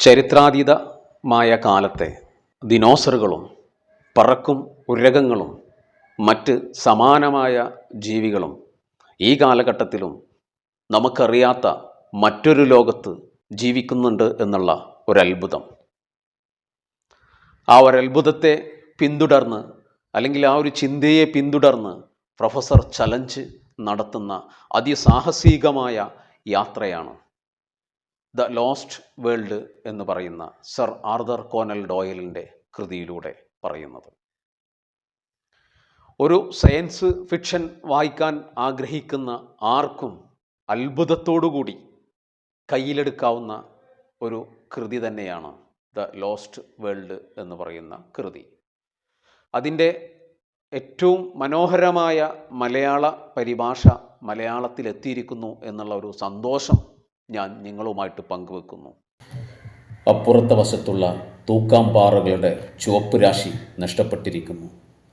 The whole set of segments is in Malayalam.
ചരിത്രാതീതമായ കാലത്തെ ദിനോസറുകളും പറക്കും ഉരകങ്ങളും മറ്റ് സമാനമായ ജീവികളും ഈ കാലഘട്ടത്തിലും നമുക്കറിയാത്ത മറ്റൊരു ലോകത്ത് ജീവിക്കുന്നുണ്ട് എന്നുള്ള ഒരത്ഭുതം. ആ ഒരത്ഭുതത്തെ പിന്തുടർന്ന് അല്ലെങ്കിൽ ആ ഒരു ചിന്തയെ പിന്തുടർന്ന് പ്രൊഫസർ ചലഞ്ച് നടത്തുന്ന അതിസാഹസികമായ യാത്രയാണ് ദ ലോസ്റ്റ് വേൾഡ് എന്ന് പറയുന്ന സർ ആർദർ കോനൽ ഡോയലിന്റെ കൃതിയിലൂടെ പറയുന്നത്. ഒരു സയൻസ് ഫിക്ഷൻ വായിക്കാൻ ആഗ്രഹിക്കുന്ന ആർക്കും അത്ഭുതത്തോടുകൂടി കയ്യിലെടുക്കാവുന്ന ഒരു കൃതി തന്നെയാണ് ദ ലോസ്റ്റ് വേൾഡ് എന്ന് പറയുന്ന കൃതി. അതിന്റെ ഏറ്റവും മനോഹരമായ മലയാള പരിഭാഷ മലയാളത്തിലെത്തിയിരിക്കുന്നു എന്നുള്ള ഒരു സന്തോഷം ഞാൻ നിങ്ങളുമായിട്ട് പങ്കുവെക്കുന്നു. അപ്പുറത്തെ വശത്തുള്ള തൂക്കാംപാറകളുടെ ചുവപ്പ് രാശി നഷ്ടപ്പെട്ടിരിക്കുന്നു.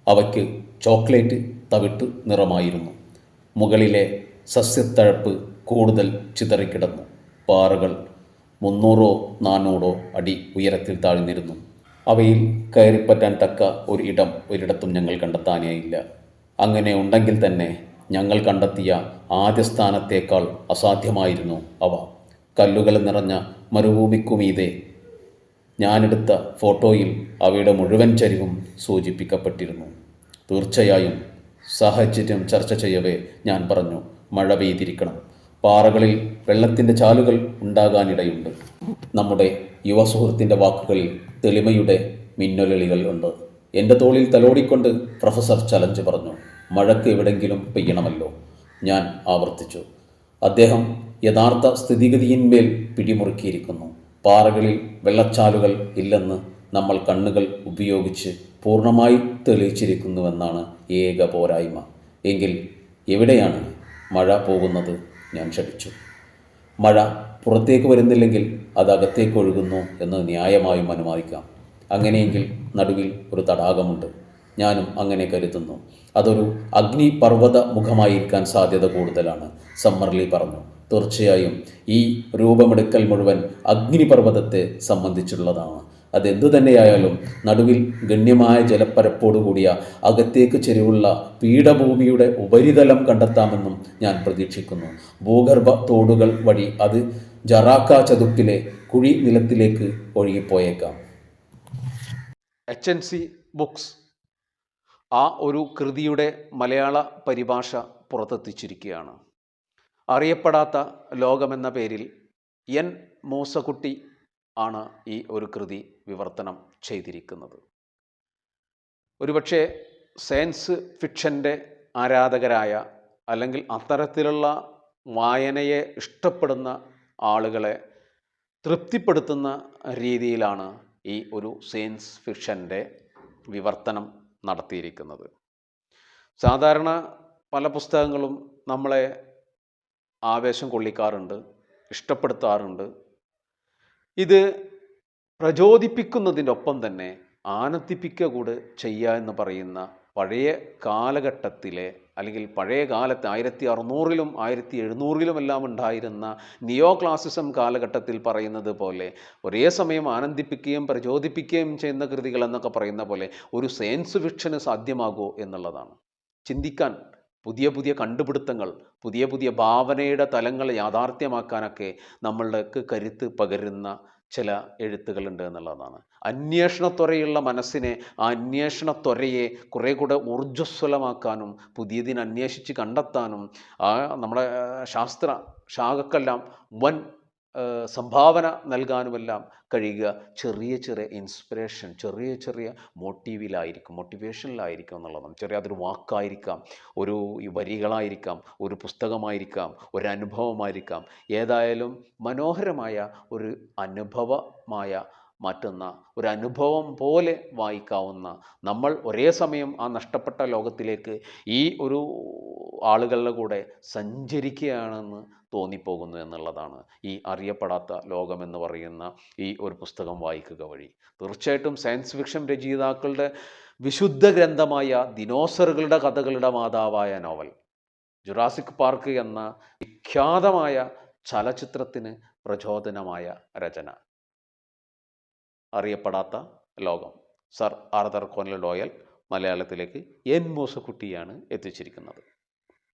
അവയ്ക്ക് ചോക്ലേറ്റ് തവിട്ട് നിറമായിരുന്നു. മുകളിലെ സസ്യത്തഴപ്പ് കൂടുതൽ ചിതറിക്കിടന്നു. പാറകൾ മുന്നൂറോ നാനൂറോ അടി ഉയരത്തിൽ താഴ്ന്നിരുന്നു. അവയിൽ കയറിപ്പറ്റാൻ തക്ക ഒരു ഇടം ഒരിടത്തും ഞങ്ങൾ കണ്ടെത്താനേയില്ല. അങ്ങനെ ഉണ്ടെങ്കിൽ തന്നെ ഞങ്ങൾ കണ്ടെത്തിയ ആദ്യ സ്ഥാനത്തേക്കാൾ അസാധ്യമായിരുന്നു അവ. കല്ലുകൾ നിറഞ്ഞ മരുഭൂമിക്കുമീതെ ഞാനെടുത്ത ഫോട്ടോയിൽ അവയുടെ മുഴുവൻ ചരിവും സൂചിപ്പിക്കപ്പെട്ടിരുന്നു. തീർച്ചയായും സാഹചര്യം ചർച്ച ചെയ്യവേ ഞാൻ പറഞ്ഞു. മഴ പെയ്തിരിക്കണം. പാറകളിൽ വെള്ളത്തിന്റെ ചാലുകൾ ഉണ്ടാകാനിടയുണ്ട്. നമ്മുടെ യുവ സുഹൃത്തിന്റെ വാക്കുകളിൽ തെളിമയുടെ മിന്നലളികൾ ഉണ്ട്. എന്റെ തോളിൽ തലോടിക്കൊണ്ട് പ്രൊഫസർ ചലഞ്ച് പറഞ്ഞു. മഴക്ക് എവിടെങ്കിലും പെയ്യണമല്ലോ. ഞാൻ ആവർത്തിച്ചു. അദ്ദേഹം യഥാർത്ഥ സ്ഥിതിഗതിയിന്മേൽ പിടിമുറുക്കിയിരിക്കുന്നു. പാറകളിൽ വെള്ളച്ചാലുകൾ ഇല്ലെന്ന് നമ്മൾ കണ്ണുകൾ ഉപയോഗിച്ച് പൂർണമായി തെളിയിച്ചിരിക്കുന്നുവെന്നാണ് ഏക പോരായ്മ. എങ്കിൽ എവിടെയാണ് മഴ പോകുന്നത്? ഞാൻ ക്ഷണിച്ചു. മഴ പുറത്തേക്ക് വരുന്നില്ലെങ്കിൽ അത് അകത്തേക്ക് ഒഴുകുന്നു എന്ന് ന്യായമായും അനുമാനിക്കാം. അങ്ങനെയെങ്കിൽ നടുവിൽ ഒരു തടാകമുണ്ട്. ഞാനും അങ്ങനെ കരുതുന്നു. അതൊരു അഗ്നിപർവത മുഖമായിരിക്കാൻ സാധ്യത കൂടുതലാണ് സമ്മർലി പറഞ്ഞു. തീർച്ചയായും ഈ രൂപമെടുക്കൽ മുഴുവൻ അഗ്നിപർവതത്തെ സംബന്ധിച്ചുള്ളതാണ്. അതെന്തു തന്നെയായാലും നടുവിൽ ഗണ്യമായ ജലപ്പരപ്പോടുകൂടിയ അകത്തേക്ക് ചെരിവുള്ള പീഠഭൂമിയുടെ ഉപരിതലം കണ്ടെത്താമെന്നും ഞാൻ പ്രതീക്ഷിക്കുന്നു. ഭൂഗർഭ തോടുകൾ വഴി അത് ജറാക്ക ചതുപ്പിലെ കുഴി നിലത്തിലേക്ക് ഒഴുകിപ്പോയേക്കാം. എച്ച് എൻ സി ബുക്സ് ആ ഒരു കൃതിയുടെ മലയാള പരിഭാഷ പുറത്തെത്തിച്ചിരിക്കുകയാണ്. അറിയപ്പെടാത്ത ലോകമെന്ന പേരിൽ എൻ. മൂസക്കുട്ടി ആണ് ഈ ഒരു കൃതി വിവർത്തനം ചെയ്തിരിക്കുന്നത്. ഒരുപക്ഷെ സയൻസ് ഫിക്ഷന്റെ ആരാധകരായ അല്ലെങ്കിൽ അത്തരത്തിലുള്ള വായനയെ ഇഷ്ടപ്പെടുന്ന ആളുകളെ തൃപ്തിപ്പെടുത്തുന്ന രീതിയിലാണ് ഈ ഒരു സയൻസ് ഫിക്ഷന്റെ വിവർത്തനം നടത്തിയിരിക്കുന്നത്. സാധാരണ പല പുസ്തകങ്ങളും നമ്മളെ ആവേശം കൊള്ളിക്കാറുണ്ട് ഇഷ്ടപ്പെടുത്താറുണ്ട്. ഇത് പ്രചോദിപ്പിക്കുന്നതിന്റെ ഒപ്പം തന്നെ ആനന്ദിപ്പിക്കുക കൂടെ ചെയ്യുക എന്ന് പറയുന്ന പഴയ കാലഘട്ടത്തിലെ അല്ലെങ്കിൽ പഴയ കാലത്ത് ആയിരത്തി അറുന്നൂറിലും ആയിരത്തി എഴുന്നൂറിലും എല്ലാം ഉണ്ടായിരുന്ന നിയോ ക്ലാസിസം കാലഘട്ടത്തിൽ പറയുന്നത് പോലെ ഒരേ സമയം ആനന്ദിപ്പിക്കുകയും പ്രചോദിപ്പിക്കുകയും ചെയ്യുന്ന കൃതികൾ എന്നൊക്കെ പറയുന്ന പോലെ ഒരു സയൻസ് ഫിക്ഷന് സാധ്യമാകുമോ എന്നുള്ളതാണ്. ചിന്തിക്കാൻ പുതിയ പുതിയ കണ്ടുപിടുത്തങ്ങൾ പുതിയ പുതിയ ഭാവനയുടെ തലങ്ങൾ യാഥാർത്ഥ്യമാക്കാനൊക്കെ നമ്മൾക്ക് കരുത്ത് പകരുന്ന ചില എഴുത്തുകളുണ്ട് എന്നുള്ളതാണ്. അന്വേഷണത്വരയുള്ള മനസ്സിനെ ആ അന്വേഷണത്വരയെ കുറേ കൂടെ ഊർജസ്വലമാക്കാനും പുതിയതിനെ അന്വേഷിച്ച് കണ്ടെത്താനും ആ നമ്മുടെ ശാസ്ത്ര ശാഖക്കെല്ലാം വൻ സംഭാവന നൽകാനുമെല്ലാം കഴിയുക. ചെറിയ ചെറിയ ഇൻസ്പിറേഷൻ ചെറിയ ചെറിയ മോട്ടീവിലായിരിക്കും മോട്ടിവേഷനിലായിരിക്കും എന്നുള്ളതാണ്. ചെറിയ അതൊരു വാക്കായിരിക്കാം ഒരു വരികളായിരിക്കാം ഒരു പുസ്തകമായിരിക്കാം ഒരു അനുഭവമായിരിക്കാം ഏതായാലും മനോഹരമായ ഒരു അനുഭവമായ മാറ്റുന്ന ഒരു അനുഭവം പോലെ വായിക്കാവുന്ന നമ്മൾ ഒരേ സമയം ആ നഷ്ടപ്പെട്ട ലോകത്തിലേക്ക് ഈ ഒരു ആളുകളുടെ കൂടെ സഞ്ചരിക്കുകയാണെന്ന് തോന്നിപ്പോകുന്നു എന്നുള്ളതാണ് ഈ അറിയപ്പെടാത്ത ലോകമെന്ന് പറയുന്ന ഈ ഒരു പുസ്തകം വായിക്കുക വഴി. തീർച്ചയായിട്ടും സയൻസ് ഫിക്ഷൻ രചയിതാക്കളുടെ വിശുദ്ധ ഗ്രന്ഥമായ ദിനോസറുകളുടെ കഥകളുടെ മാതാവായ നോവൽ ജുറാസിക് പാർക്ക് എന്ന വിഖ്യാതമായ ചലച്ചിത്രത്തിന് പ്രചോദനമായ രചന. അറിയപ്പെടാത്ത ലോകം. സർ ആർതർ കോനൽ ഡോയൽ മലയാളത്തിലേക്ക് എൻ മൂസക്കുട്ടിയാണ് എത്തിച്ചിരിക്കുന്നത്.